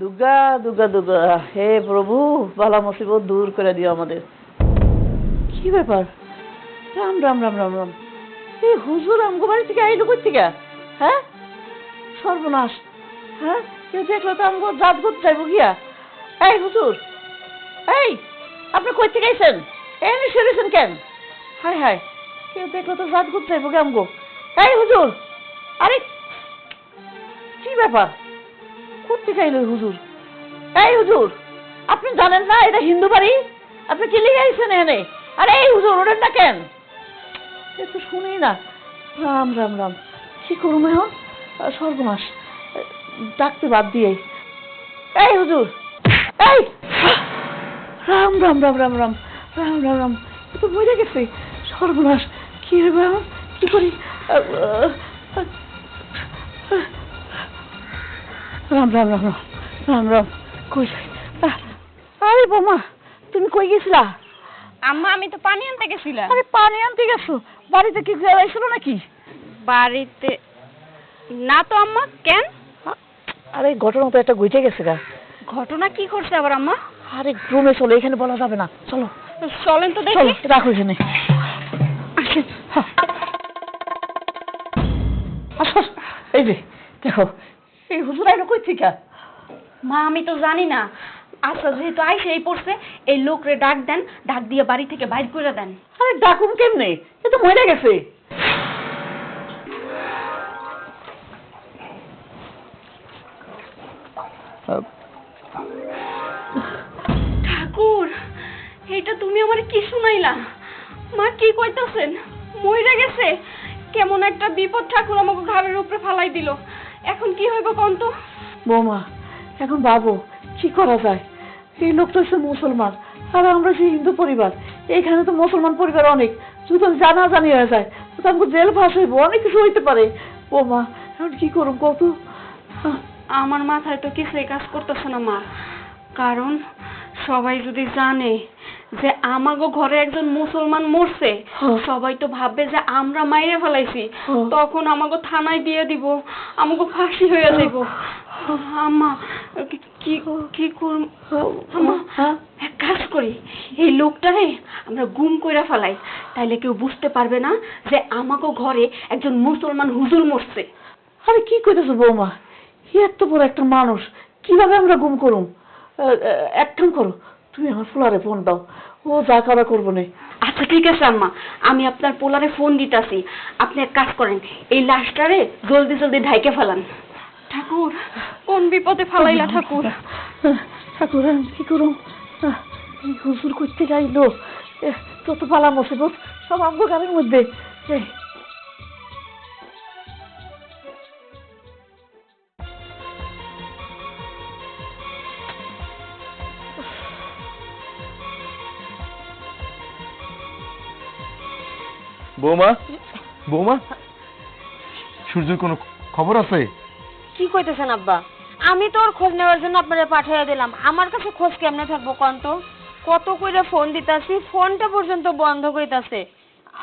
দুর্গা দুর্গা দুর্গা হে প্রভু, বালা মুসিবত দূর করে দিও আমাদের। কি ব্যাপার? রাম রাম রাম রাম রাম। এই হুজুর আমগো বাড়ি থেকে আইলো কই থেকে? হ্যাঁ? সর্বনাশ। হ্যাঁ? কেউ দেখল তো আমগো জাত গুত যাইব গিয়া? এই হুজুর, এই, আপনি কই থেকে আইছেন? এনে সেরেছেন কেন? হায় হায়, কেউ দেখল তো জাত গুত যাইব গে আমগো। এই হুজুর, আরে, কি ব্যাপার? কোথেকে আইলো হুজুর? এই হুজুর, আপনি জানেন না এটা হিন্দু বাড়ি? আপনি কি লিখে আইছেন এনে? আরে এই হুজুর ওরেন না কেন? এ তো শুনি না। রাম রাম রাম। কি করুম এখন? সর্বনাশ। ডাকতে বাদ দিয়ে এই হুজুর, এই! রাম রাম রাম রাম রাম। রাম রাম রাম। তো মরে গেছে। সর্বনাশ। কি হবে কি করি? রাম রাম রাম রাম রাম রাম। কই আরে বোমা তুমি কই গেছিলা? আম্মা আমি তো পানি আনতে গেছিলাম। আরে পানি আনতে গেছো? বাড়িতে কি জ্বালাইছিল নাকি? বাড়িতে না তো আম্মা কেন? আরে ঘটনা তো একটা ঘুইটে গেছে গা। ঘটনা কি করছে আবার আম্মা? আরে রুমে চলো এখানে বলা যাবে না। চলো। চলেন তো দেখি। রাখো এখানে। হ্যাঁ। এই যে দেখো এই হুজুর আইলো কই থেকে? মা আমি তো জানি না। আচ্ছা যেহেতু আইসে এই পড়ছে এই লোকরে ডাক দেন ডাক দিয়ে বাড়ি থেকে বাইর করে দেন। আরে ডাকুম কেমনে? এ তো মরে গেছে। ঠাকুর এইটা তুমি আমার কি শুনাইলা? মা কি কইতাছেন? মইরা গেছে। কেমন একটা বিপদ ঠাকুর আমাকে ঘাড়ের উপরে ফালাই দিল। এখন কি হইব কোন তো? বৌমা এখন ভাবো কি করা যায়? এই লোকটা হচ্ছে মুসলমান আর আমরা সেই হিন্দু পরিবার। এইখানে তো মুসলমান পরিবার অনেক। যদি জানা জানি হয়ে যায় তো আমাকে জেল ফাঁস হইব অনেক কিছু হইতে পারে। বৌমা এখন কি করুম কত আমার মাথায় তো কিছুই কাজ করতেছে না মা। কারণ সবাই যদি জানে যে আমাগো ঘরে একজন মুসলমান মরছে। সবাই তো ভাববে যে আমরা মাইরে ফেলাইছি। তখন আমাগো থানায় দিয়ে দিব আমাগো ফাঁসি হয়ে যাইব। আম্মা কি- কি করব আম্মা হ্যাঁ। এক কাজ করি এই লোকটারে আমরা গুম কইরা ফেলাই। তাইলে কেউ বুঝতে পারবে না যে আমাগো ঘরে একজন মুসলমান হুজুর মরছে। আরে কি কইতেছো বৌমা? এত বড় একটা মানুষ কীভাবে আমরা গুম করুম? এক কাম করো তুমি আমার ফুলারে ফোন দাও। ও যা করা করব না। আচ্ছা ঠিক আছে আম্মা। আমি আপনার পোলারে ফোন দিতাছি। আপনি এক কাজ করেন এই লাশটারে জলদি জলদি ঢাইকে ফেলান। ঠাকুর কোন বিপদে ফালাইলা ঠাকুর? ঠাকুর আমি কি করুম? আহ, এই হুজুর করতে গাইলো তত পালা মুসিবত সব আমগো গানের মধ্যে। এই, বৌমা? বৌমা? সূর্যের কোনো খবর আছে? কি কইতেছেন আব্বা? আমি তো ওর খোঁজ নেওয়ার জন্য আপনারা পাঠিয়ে দিলাম। আমার কাছে খোঁজ কেমনে থাকব কন্ত কত কইরা ফোন দিতাছি ফোনটা পর্যন্ত বন্ধ কইতাছে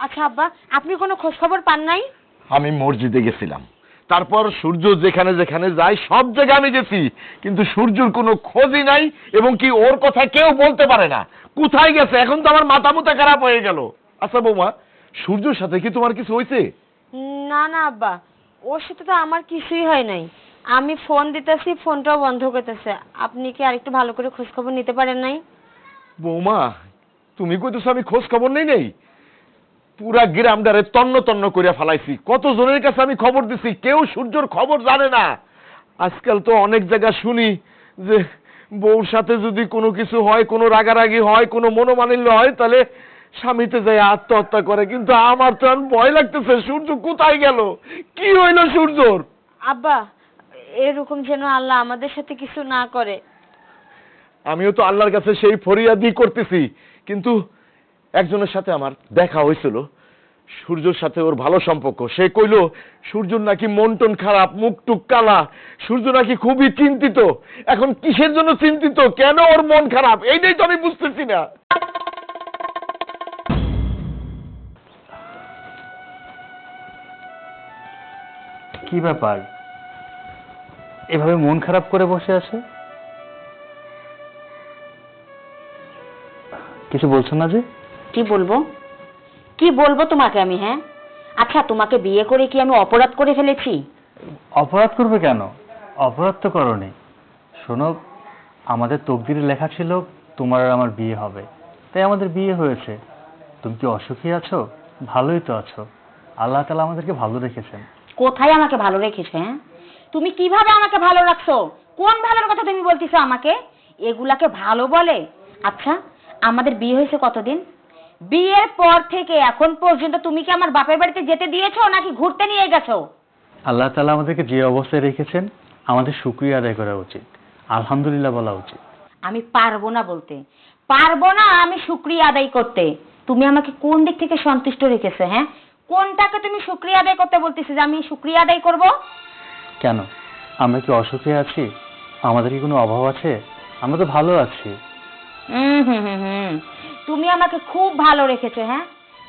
আচ্ছা আব্বা আপনি কোনো খোঁজ খবর পান নাই? আমি মসজিদে গেছিলাম। তারপর সূর্য যেখানে যেখানে যায় সব জায়গায় আমি গেছি। কিন্তু সূর্যর কোনো খোঁজই নাই এবং কি ওর কথা কেউ বলতে পারে না। কোথায় গেছে? এখন তো আমার মাথা মুথা খারাপ হয়ে গেল। আচ্ছা বৌমা সূর্যর সাথে কি তোমার কিছু হয়েছে না না আব্বা। ওর সাথে তো আমার কিছুই হয় নাই। আমি ফোন দিতেছি ফোনটাও বন্ধ করতেছে। আপনি কি আরেকটু ভালো করে খোঁজ খবর নিতে পারেন নাই? বৌমা তুমি কইতেছো আমি খোঁজ খবর নেই নেই? পুরা গ্রামটারে তন্ন তন্ন করিয়া ফেলাইছি। কত জনের কাছে আমি খবর দিছি? কেউ সূর্যর খবর জানে না। আজকাল তো অনেক জায়গা শুনি যে বউর সাথে যদি কোনো কিছু হয় কোনো রাগারাগি হয় কোনো মনোমালিন্য হয় তাহলে স্বামীতে যায় আত্মহত্যা করে কিন্তু আমার তো ভয় লাগতেছে সূর্য কোথায় গেল? কি হইল সূর্যর? আব্বা এরকম যেন আল্লাহ আমাদের সাথে কিছু না করে। আমিও তো আল্লাহর কাছে সেই ফরিয়াদি করতেছি কিন্তু একজনের সাথে আমার দেখা হয়েছিল সূর্যর সাথে ওর ভালো সম্পর্ক। সে কইলো সূর্যর নাকি মন টন খারাপ মুখ টুক কালা সূর্য নাকি খুবই চিন্তিত। এখন কিসের জন্য চিন্তিত? কেন ওর মন খারাপ? এইটাই তো আমি বুঝতেছি না। কি ব্যাপার? এভাবে মন খারাপ করে বসে আছে? কিছু বলছো না যে? কি বলব? কি বলব তোমাকে আমি হ্যাঁ? আচ্ছা তোমাকে বিয়ে করে কি আমি অপরাধ করে ফেলেছি? অপরাধ করবে কেন? অপরাধ তো করনি। শোনো আমাদের তকদিরে লেখা ছিল তোমার আর আমার বিয়ে হবে। তাই আমাদের বিয়ে হয়েছে। তুমি কি অসুখী আছো? ভালোই তো আছো। আল্লাহ তালা আমাদেরকে ভালো রেখেছেন। কোথায় আমাকে ভালো রেখেছে হ্যাঁ? তুমি কীভাবে আমাকে ভালো রাখছো? কোন ভালোর কথা তুমি বলতেছো আমাকে? এগুলাকে ভালো বলে? আচ্ছা আমাদের বিয়ে হয়েছে কতদিন? বিয়ের পর থেকে এখন পর্যন্ত তুমি কি আমার বাপের বাড়িতে যেতে দিয়েছ নাকি ঘুরতে নিয়ে গেছো? আল্লাহ তালা আমাদেরকে যে অবস্থায় রেখেছেন আমাদের শুক্রিয়া আদায় করা উচিত। আলহামদুলিল্লাহ বলা উচিত। আমি পারব না বলতে। পারব না আমি শুক্রিয়া আদায় করতে। তুমি আমাকে কোন দিক থেকে সন্তুষ্ট রেখেছো হ্যাঁ? কোনটাকে তুমি শুক্রিয়া আদায় করতে বলতেছি যে আমি শুক্রিয়া আদায় করব? কেন? আমরা কি অসুখে আছি? আমাদের কি কোনো অভাব আছে? আমরা তো ভালো আছি। হুম হুম হুম হুম। তুমি আমাকে খুব ভালো রেখেছো হ্যাঁ?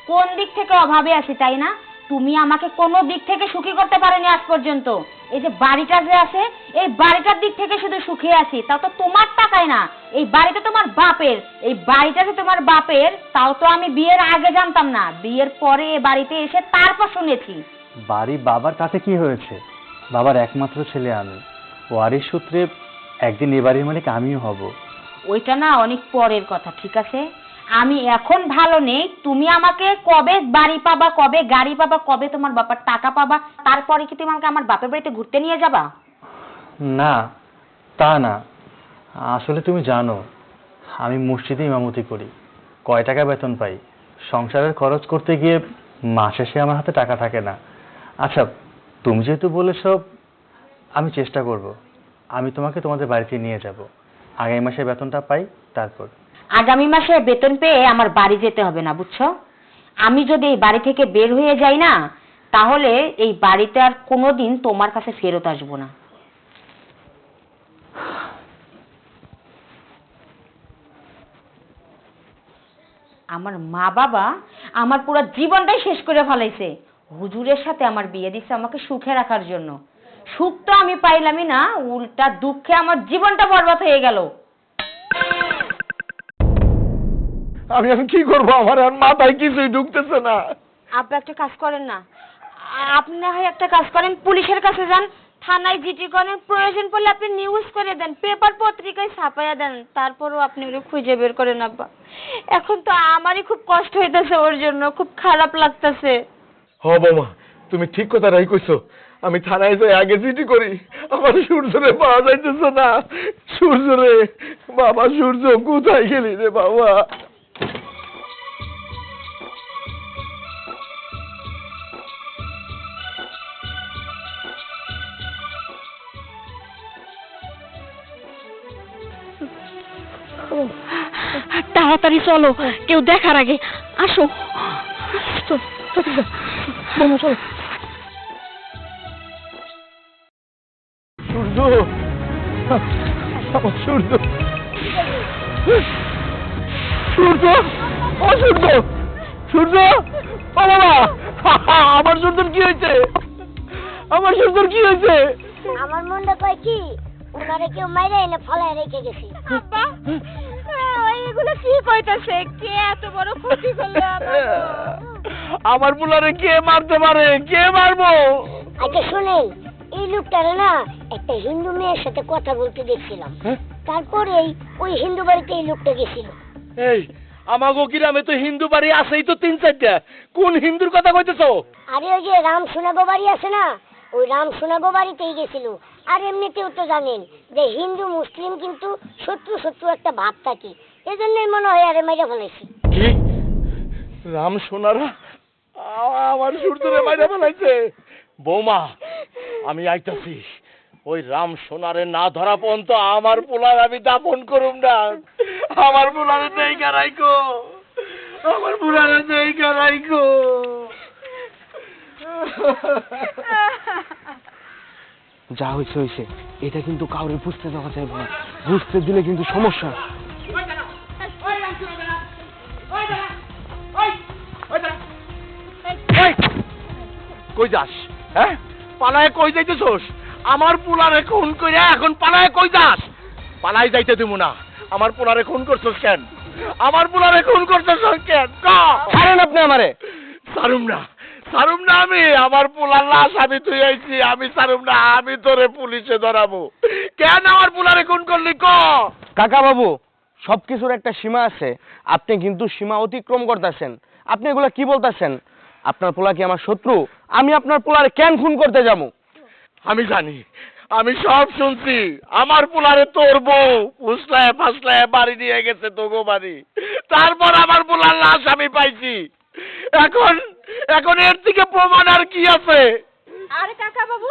কোন দিক থেকে অভাবে আছি তাই না? তুমি আমাকে কোনো দিক থেকে সুখী করতে পারোনি আজ পর্যন্ত। এই যে বাড়িটা যে আছে এই বাড়িটার দিক থেকে শুধু সুখে আছি তাও তো তোমার টাকায় না। এই বাড়িটা তোমার বাপের এই বাড়িটা যে তোমার বাপের তাও তো আমি বিয়ের আগে জানতাম না। বিয়ের পরে এ বাড়িতে এসে তারপর শুনেছি। বাড়ি বাবার কাছে কি হয়েছে? বাবার একমাত্র ছেলে আমি। ওয়ারিশ সূত্রে একদিন এ বাড়ির মালিক আমিও হব। ওইটা না অনেক পরের কথা ঠিক আছে? আমি এখন ভালো নেই, তুমি আমাকে কবে বাড়ি পাবা, কবে গাড়ি পাবা, কবে তোমার বাবার টাকা পাবা, তারপরে কি তুমি আমাকে আমার বাপের বাড়িতে ঘুরতে নিয়ে যাবা? না, তা না। আসলে তুমি জানো, আমি মসজিদে ইমামতি করি, কয় টাকা বেতন পাই। সংসারের খরচ করতে গিয়ে মাস শেষে আমার হাতে টাকা থাকে না। আচ্ছা তুমি যেহেতু বলেছ, আমি চেষ্টা করব। আমি তোমাকে তোমাদের বাড়িতে নিয়ে যাব। আগামী মাসে বেতনটা পাই, তারপর। আগামী মাসে বেতন পেয়ে আমার বাড়ি যেতে হবে না, বুঝছ? আমি যদি এই বাড়ি থেকে বের হয়ে যাই না, তাহলে এই বাড়িতে আর কোনোদিন তোমার কাছে ফেরত আসব না। আমার মা বাবা আমার পুরো জীবনটাই শেষ করে ফেলাইছে। হুজুরের সাথে আমার বিয়ে দিচ্ছে আমাকে সুখে রাখার জন্য। সুখ তো আমি পাইলামই না, উল্টা দুঃখে আমার জীবনটা বরবাদ হয়ে গেল। আমি এখন কি করব? আমার আর মাথায় কিছুই ঢুকতেছে না। আপনি একটা কাজ করেন না। আপনি না হয় একটা কাজ করেন পুলিশের কাছে যান থানায় জিটি করেন প্রয়োজন পড়লে আপনি নিউজ করে দেন পেপার পত্রিকায় ছাপাইয়া দেন তারপরও আপনি ওরে খুঁজে বের করেন আব্বা। এখন তো আমারই খুব কষ্ট হইতেছে ওর জন্য খুব খারাপ লাগতেছে। হ বৌমা তুমি ঠিক কথাটাই কইছো। আমি থানায় যাই আগে চিঠি করি আমার সূর্যরে পাওয়া যাইতেছে না। সূর্যরে বাবা সূর্য কোথায় গেলি রে বাবা? তাড়াতাড়ি চলো কেউ দেখার আগে। আসো। আমার সূর্য! সূর্য! ও সূর্য! সূর্য? ও বাবা! আমার সূর্যর কি হয়েছে? আমার সূর্যর কি হয়েছে? আমার মনটা কয় কি? ওনারে কেউ মাইরে এনে ফলায় রেখে গেছে। আব্বা এগুলো কি কইতাছে? কে এত বড় ক্ষতি করল আমার বুলারে কে মারতে পারে? কে মারবো? আগে শুনেন এই লোকটারে না একটা হিন্দু মেয়ের সাথে কথা বলতে দেখছিলাম। তারপরেই ওই হিন্দু বাড়িতে এই লোকটা গেছিল। এই আমাগো গ্রামে তো হিন্দু বাড়ি আছেই তো তিন চারটা। কোন হিন্দুর কথা কইতেছো? আরে ওই যে রাম সোনাগো বাড়ি আছে না ওই রাম সোনাগো বাড়িতেই গেছিল। আর এমনিতেও তো জানেন যে হিন্দু মুসলিম কিন্তু শত্রু শত্রু একটা ভাব থাকে। এজন্যই মনে হয় আরে মেরে ফেলেছি কি? রাম সোনারা আমার সূর্যরে মাইরা ফেলাইছে। বৌমা আমি আইতাছি ওই রাম সোনারে না ধরা পর্যন্ত আমার পোলার আমি দাপন করুম না। আমার পোলারে নেই কারাইকো আমার পোলারে নেই কারাইকো যা হয়েছে হয়েছে। এটা কিন্তু কাউরে বুঝতে দেওয়া যাবে না। বুঝতে দিলে কিন্তু সমস্যা। কই যাস? হ্যাঁ? পালায় কই যাইতেছস? আমার পোলারে খুন কইরা এখন পালায় কই যাস? পালাই যাইতে দিব না। আমার পোলারে খুন করছস কেন? আমার পোলারে খুন করছস কেন? ক? ছাড়েন আপনি আমারে। সারুম না সারুম না আমি আমার পোলার লাশ আমি তুই আইছি আমি সারুম না আমি তোরে পুলিশে ধরাবো। কেন আমার পোলারে খুন করলি? ক? কাকা বাবু সবকিছুর একটা সীমা আছে। আপনি কিন্তু সীমা অতিক্রম করতেছেন। আপনি এগুলা কি বলতেছেন? আপনার পোলা কি আমার শত্রু? আমি আপনার পোলারে কেন খুন করতে যাব? আমি জানি আমি সব শুনছি। আমার পোলারে তোর বউ ফুসলায় ফাসলায় বাড়ি নিয়ে গেছে তোগো বাড়ি। তারপর আমার পোলার লাশ আমি পাইছি। এখন এখন এর থেকে প্রমাণ আর কি আছে? আরে কাকা বাবু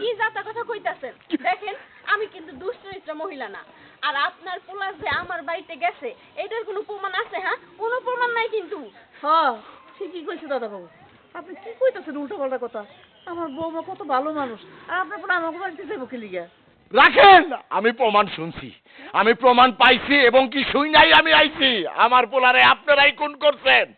কি জাতা কথা কইতাছেন? দেখেন আমি কিন্তু দুশ্চরিত্র মহিলা না। আর আপনার পোলা যে আমার বাড়িতে গেছে এটার কোনো প্রমাণ আছে হ্যাঁ? কোনো প্রমাণ নাই কিন্তু। হ্যাঁ ঠিকই কইছে দাদা বাবু। আপনি কি কইতাছেন উল্টো পাল্টা কথা? আমার বৌমা কত ভালো মানুষ। আর আপনার পরে আমাকে বাড়িতে যাব কি লিগা? রাখেন! আমি প্রমাণ শুনছি। আমি প্রমাণ পাইছি এবং কি শুই নাই আমি আইছি। আমার পোলারে আপনারাই খুন করছেন।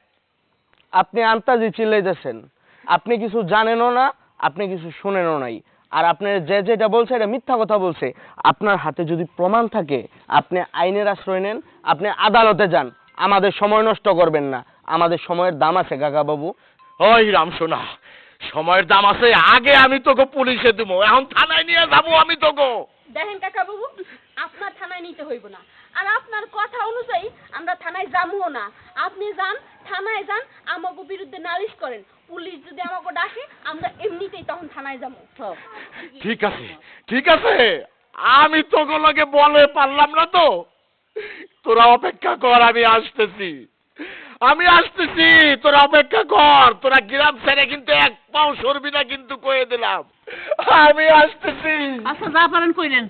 আপনি আন্তাজি চিল্লাইতেছেন। আপনি কিছু জানেনও না আপনি কিছু শুনেনও নাই। আর আপনি যে যেটা বলছে এটা মিথ্যা কথা বলছে। আপনার হাতে যদি প্রমাণ থাকে আপনি আইনের আশ্রয় নেন আপনি আদালতে যান। আমাদের সময় নষ্ট করবেন না। আমাদের সময়ের দাম আছে কাকা বাবু। ওই রাম সোনা সময়ের দাম আছে আগে আমি তোকে পুলিশে দেবো এখন থানায় নিয়ে যাব আমি তোকে। দেখেন কাকা বাবু আপনার থানায় নিতে হইব না। আর আপনার কথা অনুযায়ী আমরা থানায় যাব না। আপনি যান থানায় যান আমাকে বিরুদ্ধে নালিশ করেন। পুলিশ যদি আমাকে ডাকে আমরা এমনিতেই তখন থানায় যাব। ঠিক আছে ঠিক আছে। আমি তোকে লগে বলে পারলাম না তো। তোরা অপেক্ষা কর আমি আসতেছি। আমি আসতেছি তোরা অপেক্ষা কর। তোরা গ্রাম ছেড়ে কিন্তু এক পাও সরবি না কিন্তু কয়ে দিলাম। আমি আসতেছি। আচ্ছা যা পারেন কইলেন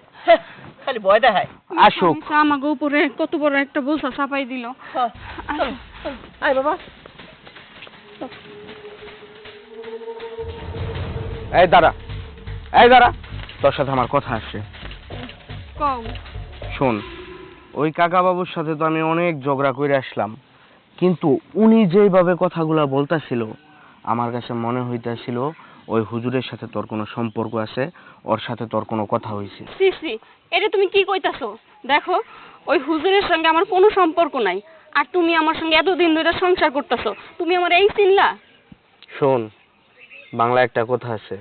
খালি ভয় দেখায়। আসুক। আমাকে উপরে কত বড় একটা বোঝা চাপাই দিল। হ্যাঁ। আয় বাবা। এই দাঁড়া। এই দাঁড়া। তোর সাথে আমার কথা আছে কও। শোন ওই কাকা বাবুর সাথে তো আমি অনেক ঝগড়া করে আসলাম। কিন্তু উনি যেভাবে কথাগুলা বলতাছিল আমার কাছে মনে হইতাছিল ওই হুজুরের সাথে তোর কোনো সম্পর্ক আছে ওর সাথে তোর কোনো কথা হয়েছে সি সি এটা তুমি কি কইতাছো? দেখো ওই হুজুরের সঙ্গে আমার কোনো সম্পর্ক নাই আর তুমি আমার সঙ্গে এতদিন ধরে সংসার করতেছো তুমি আমার এই চিনলা? শোন বাংলা একটা কথা আছে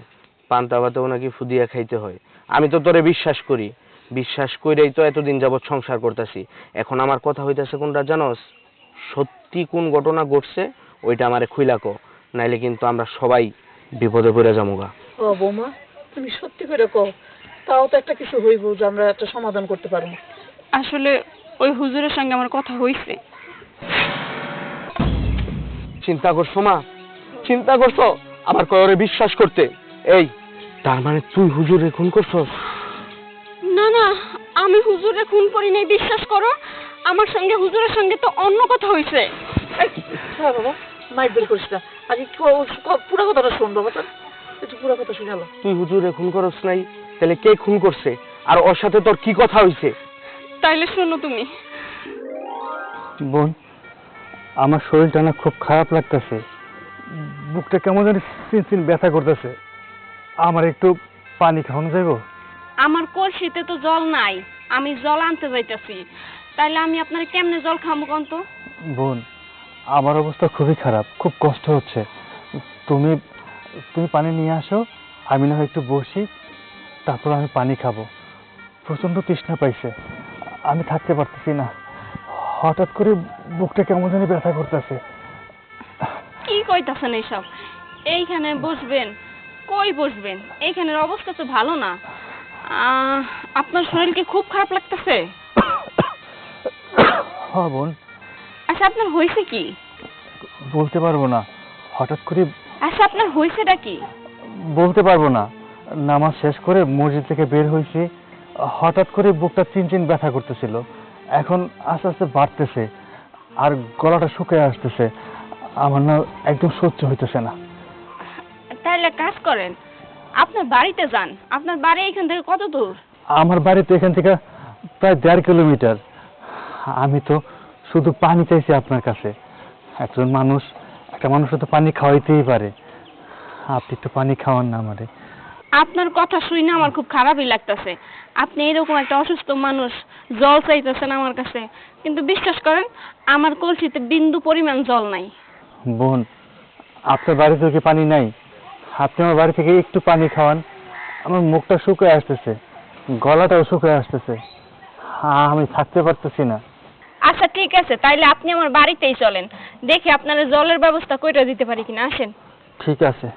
পান্তা ভাতেও নাকি ফুদিয়া খাইতে হয়। আমি তো তোরে বিশ্বাস করি বিশ্বাস কইরাই তো এতদিন যাবৎ সংসার করতেছি। এখন আমার কথা হইতাছে কোনটা জানোস? সত্যি কোন ঘটনা ঘটছে ওইটা আমারে খুইলাকো নাইলে কিন্তু আমরা সবাই বিপদে পড়ে যামুগা। ও বৌমা তুমি সত্যি করে কও তাও তো একটা কিছু হইব যে আমরা একটা সমাধান করতে পারব। আসলে ওই হুজুরের সঙ্গে আমার কথা হইছে। চিন্তা করছ মা? চিন্তা করছ? আবার কয়রে বিশ্বাস করতে? এই তার মানে তুই হুজুরে খুন করছস? না না আমি হুজুরে খুন করি নাই বিশ্বাস করো? আমার সঙ্গে হুজুরের সঙ্গে তো অন্য কথা হইছে। হ্যাঁ বাবা মাইক বের করিস না। আগে ক- ক- পুরো কথাটা শোন বাবা তোর একটু পুরো কথা শুনে তুই হুজুরে খুন করস নাই তাহলে কে খুন করছে? আর ওর সাথে তোর কি কথা হইছে? তাইলে শোনো তুমি। বোন আমার শরীরটা না খুব খারাপ লাগতেছে। বুকটা কেমন জানি চিনচিন ব্যথা করতেছে। আমার একটু পানি খাওয়ানো যাইবো? আমার কলসিতে তো জল নাই আমি জল আনতে যাইতেছি। তাইলে আমি আপনার কেমনে জল খামো কোন তো? বোন আমার অবস্থা খুবই খারাপ খুব কষ্ট হচ্ছে। তুমি তুমি পানি নিয়ে আসো আমি না হয় একটু বসি তারপর আমি পানি খাব। প্রচণ্ড তৃষ্ণা পাইছে। আমি থাকতে পারতেছি না। হঠাৎ করে বুকটা কেমন জানি ব্যথা করতেছে। কি কইতাছেন এইসব? এইখানে বসবেন কই বসবেন? এইখানের অবস্থা তো ভালো না। আপনার শরীরকে খুব খারাপ লাগতেছে? হ বোন আচ্ছা আপনার হয়েছে কি? বলতে পারব না। হঠাৎ করে আচ্ছা আপনার হয়েছেটা কি? বলতে পারব না। নামাজ শেষ করে মসজিদ থেকে বের হয়েছি। হঠাৎ করে বুকটা চিনচিন ব্যথা করতেছিল। এখন আস্তে আস্তে বাড়তেছে। আর গলাটা শুকিয়ে আসতেছে। আমার না একদম সহ্য হইতেছে না। তাইলে কাজ করেন আপনার বাড়িতে যান। আপনার বাড়ি এখান থেকে কত দূর? আমার বাড়ি তো এখান থেকে প্রায় দেড় কিলোমিটার। আমি তো শুধু পানি চাইছি আপনার কাছে। একজন মানুষ একটা মানুষ তো পানি খাওয়াইতেই পারে। আপনি একটু পানি খাওয়ান না আমারে। আপনার কথা শুনে আমার খুব খারাপই লাগতেছে। আপনি এরকম একটা অসুস্থ মানুষ জল চাইতেছেন আমার কাছে। কিন্তু বিশ্বাস করেন আমার কলসিতে বিন্দু পরিমাণ জল নাই। বোন আপনার বাড়ি থেকে পানি নাই। আপনি আমার বাড়ি থেকে একটু পানি খাওয়ান। আমার মুখটা শুকিয়ে আসতেছে গলাটাও শুকিয়ে আসতেছে। আমি থাকতে পারতেছি না। আচ্ছা ঠিক আছে তাইলে আপনি আমার বাড়িতেই চলেন। দেখি আপনারা জলের ব্যবস্থা কইরা দিতে পারি কিনা আসেন। ঠিক আছে।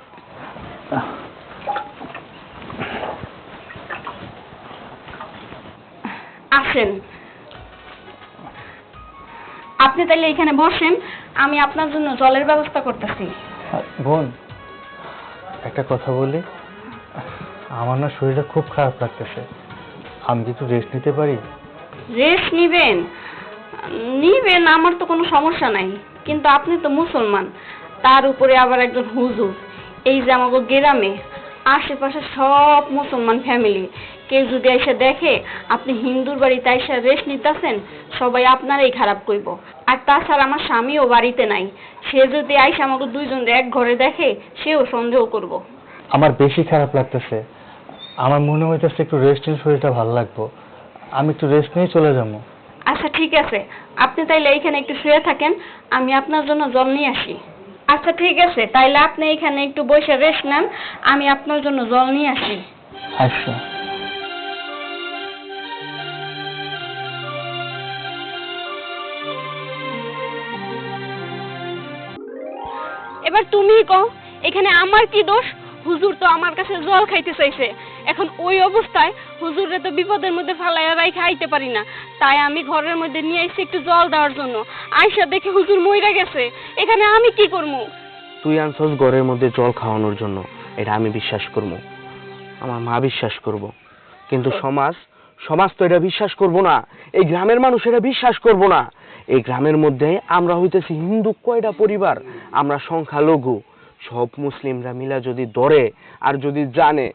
আসেন। আপনি তাইলে এখানে বসেন আমি আপনার জন্য জলের ব্যবস্থা করতেছি। বোন একটা কথা বলি। আমার না শরীরটা খুব খারাপ লাগতেছে। আমি কি একটু রেস্ট নিতে পারি? রেস্ট নিবেন? নিবেন, আমার তো কোনো সমস্যা নাই। কিন্তু আপনি তো মুসলমান, তার উপরে আবার একজন হুজুর। এই যে আমাকে গ্রামে আশেপাশে সব মুসলমান ফ্যামিলি কেউ যদি এসে দেখে আপনি হিন্দুর বাড়িতে এসে রেস্ট নিতেছেন, সবাই আপনারই খারাপ কইব। আর তাছাড়া আমার স্বামীও বাড়িতে নাই, সে যদি আইসে আমাকে দুইজন এক ঘরে দেখে, সেও সন্দেহ করব। আমার বেশি খারাপ লাগতেছে। আমার মনে হইতেছে একটু রেস্ট নিয়ে শরীরটা ভালো লাগবো। আমি একটু রেস্ট নিয়ে চলে যাব। আচ্ছা ঠিক আছে। আপনি তাইলে এইখানে একটু শুয়ে থাকেন আমি আপনার জন্য জল নিয়ে আসি। আচ্ছা ঠিক আছে। তাইলে আপনি এখানে একটু বসে রেস্ট নেন আমি আপনার জন্য জল নিয়ে আসি। আচ্ছা। এবার তুমিই কও এখানে আমার কি দোষ? হুজুর তো আমার কাছে জল খাইতে চাইছে। এখন ওই অবস্থায় হুজুরে তো বিপদের মধ্যে ফালাইয়া রাইখা আইতে পারি না। তাই আমি ঘরের মধ্যে নিয়ে এসে একটু জল দেওয়ার জন্য। আয়সা দেখে হুজুর মইরা গেছে। এখানে আমি কি করব তুই আনছস ঘরের মধ্যে জল খাওয়ানোর জন্য। এটা আমি বিশ্বাস করব আমার মা বিশ্বাস করব। কিন্তু সমাজ সমাজ তো এটা বিশ্বাস করব না। এই গ্রামের মানুষ এটা বিশ্বাস করব না। এই গ্রামের মধ্যে আমরা হইতেছি হিন্দু কয়টা পরিবার? আমরা সংখ্যালঘু। সব মুসলিমরা মিলা যদি ধরে আর যদি জানে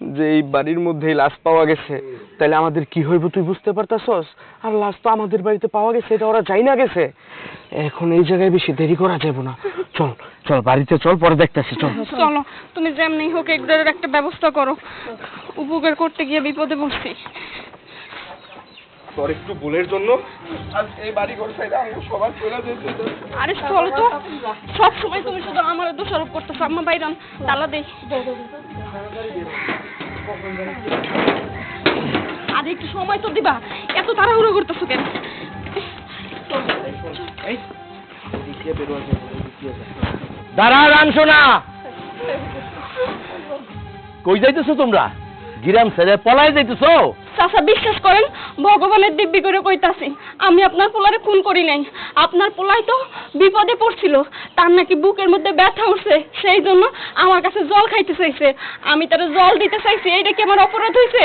যে এই বাড়ির মধ্যেই লাশ পাওয়া গেছে তাহলে আমাদের কি হইব তুই বুঝতে পারতাছস? আর লাশ তো আমাদের বাড়িতে পাওয়া গেছে এটা ওরা যাই না গেছে। এখন এই জায়গায় বেশি দেরি করা যাবে না। চল চল বাড়িতে চল পরে দেখতেছি চল। চলো তুমি যেমনি হোক একদারের একটা ব্যবস্থা করো। উপকার করতে গিয়ে বিপদে পড়ছি। তোর একটু ভুলের জন্য আজ এই বাড়ি ঘর সাইডে আমি সবার চলে যেতে আরে চলো তো সব সময় তুমি শুধু আমার দোষারোপ করতেছো আম্মা বাইরান তালা দেই আরে একটু সময় তো দিবা। এত তাড়াহুড়ো করতেছো কেন? দাঁড়া রাম সোনা। কই যাইতেছো তোমরা? গিরাম ছেড়ে পলাই যাইতেছো? চাচা বিশ্বাস করেন, ভগবানের দিব্যি করে কইতাছি, আমি আপনার পোলারে খুন করি নাই। আপনার পোলাই তো বিপদে পড়ছিল, তার নাকি বুকের মধ্যে ব্যথা উঠছে, সেই জন্য আমার কাছে জল খাইতে চাইছে। আমি তার জল দিতে চাইছি, এইটা কি আমার অপরাধ হয়েছে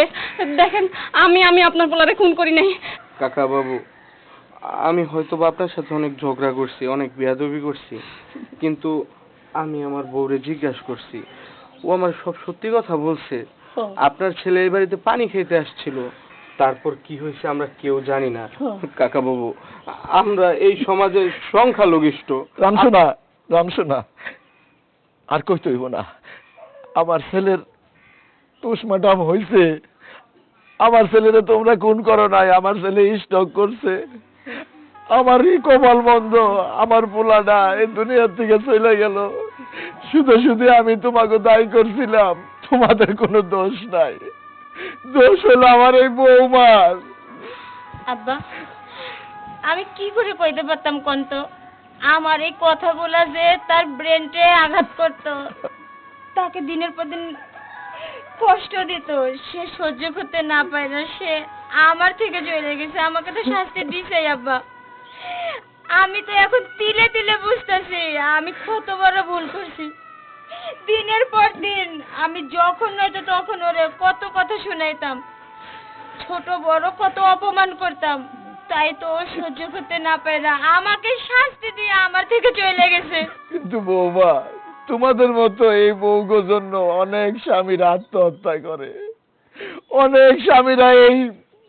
দেখেন, আমি আমি আপনার পোলারে খুন করি নাই। কাকা বাবু আমি হয়তো বা আপনার সাথে অনেক ঝগড়া করছি, অনেক বেয়াদবি করছি, কিন্তু আমি আমার বউরে জিজ্ঞাসা করছি, ও আমার সব সত্যি কথা বলছে। আপনার ছেলে এই বাড়িতে পানি খেতে আসছিল। তারপর কি হয়েছে আমরা কেউ জানি না। কাকা বাবু আমরা এই সমাজের সংখ্যালঘিষ্ঠ। রামসোনা রামসোনা আর কইতে হইব না। আমার ছেলের পোস্টমার্টাম হইছে। আমার ছেলেরে তোমরা খুন করো নাই আমার ছেলে স্টক করছে। আমারই কপাল বন্ধ আমার পোলাটা এই দুনিয়ার থেকে চলে গেল। শুধু শুধু আমি তোমাকে দায়ী করছিলাম। তোমাদের কোনো দোষ নাই। দোষ হলো আমার এই বৌমার। আব্বা, আমি কি করে কইতে পারতাম কন্ত? আমার এই কথা বলা যে তার ব্রেনটে আঘাত করতো, তাকে দিনের পর দিন কষ্ট দিত। সে সহ্য করতে না পারে না, সে আমার থেকে চলে গেছে। আমাকে তো শাস্তি দিছে, আব্বা। আমি তো এখন তিলে তিলে বুঝতেছি, আমি কত বড় ভুল করছি। দিনের পর দিন, আমি যখন নয়তো তখন ওরে কত কথা শুনাইতাম। ছোট বড় কত অপমান করতাম। তাই তো ও সহ্য করতে না পারে আমাকে শাস্তি দিয়ে আমার থেকে চলে গেছে। কিন্তু বৌমা, তোমাদের মতো এই বউগোর জন্য অনেক স্বামীরা আত্মহত্যা করে। অনেক স্বামীরা এই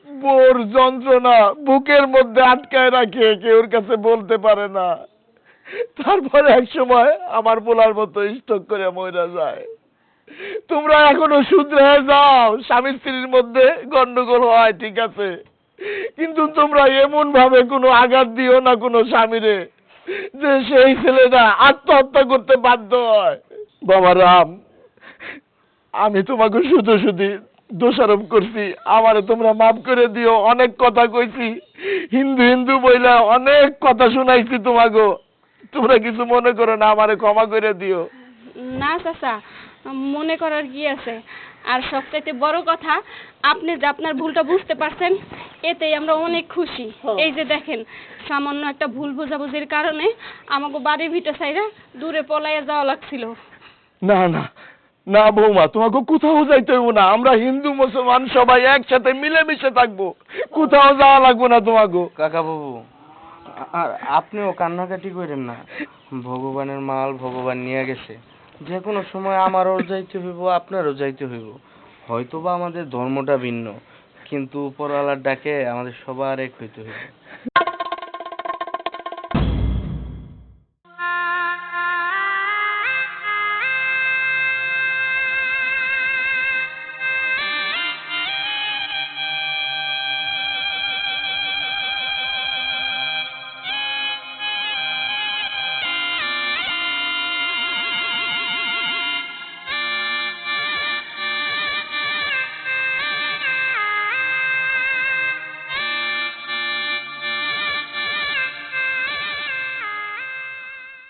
বোর যন্ত্রণা বুকের মধ্যে আটকায় রাখে, কেউর কাছে বলতে পারে না। তারপরে এক সময় আমার পোলার মতো স্টক করে মইরা যায়। তোমরা এখনও শুধরে যাও স্বামী স্ত্রীর মধ্যে গন্ডগোল হয়, ঠিক আছে? কিন্তু তোমরা এমন ভাবে কোনো আঘাত দিও না কোনো স্বামীরে, যে সেই ছেলেটা আত্মহত্যা করতে বাধ্য হয়। বাবা রাম, আমি তোমাকে শুধু শুধু দোষারোপ করছি, আমারে তোমরা মাফ করে দিও, অনেক কথা কইছি, হিন্দু হিন্দু বইলা অনেক কথা শুনাইছি তোমাকে তোমরা কিছু মনে করো না আমারে ক্ষমা করে দিও। না চাচা মনে করার কি আছে? আর সবচাইতে বড় কথা আপনি যে আপনার ভুলটা বুঝতে পারছেন এতেই আমরা অনেক খুশি। এই যে দেখেন সামান্য একটা ভুল বোঝাবুঝির কারণে আমাকে বাড়ির ভিটে সাইরা দূরে পলাইয়া যাওয়া লাগছিল। না না না বৌমা তোমাকে কোথাও যাইতে হইব না। আমরা হিন্দু মুসলমান সবাই একসাথে মিলেমিশে থাকব। কোথাও যাওয়া লাগবো না তোমাকে। কাকা বাবু আর আপনিও কান্নাকাটি করেন না। ভগবানের মাল ভগবান নিয়ে গেছে। যে কোনো সময় আমারও যাইতে হইব, আপনারও যাইতে হইব। হয়তোবা আমাদের ধর্মটা ভিন্ন, কিন্তু উপরওয়ালার ডাকে আমাদের সবার এক হইতে হইব।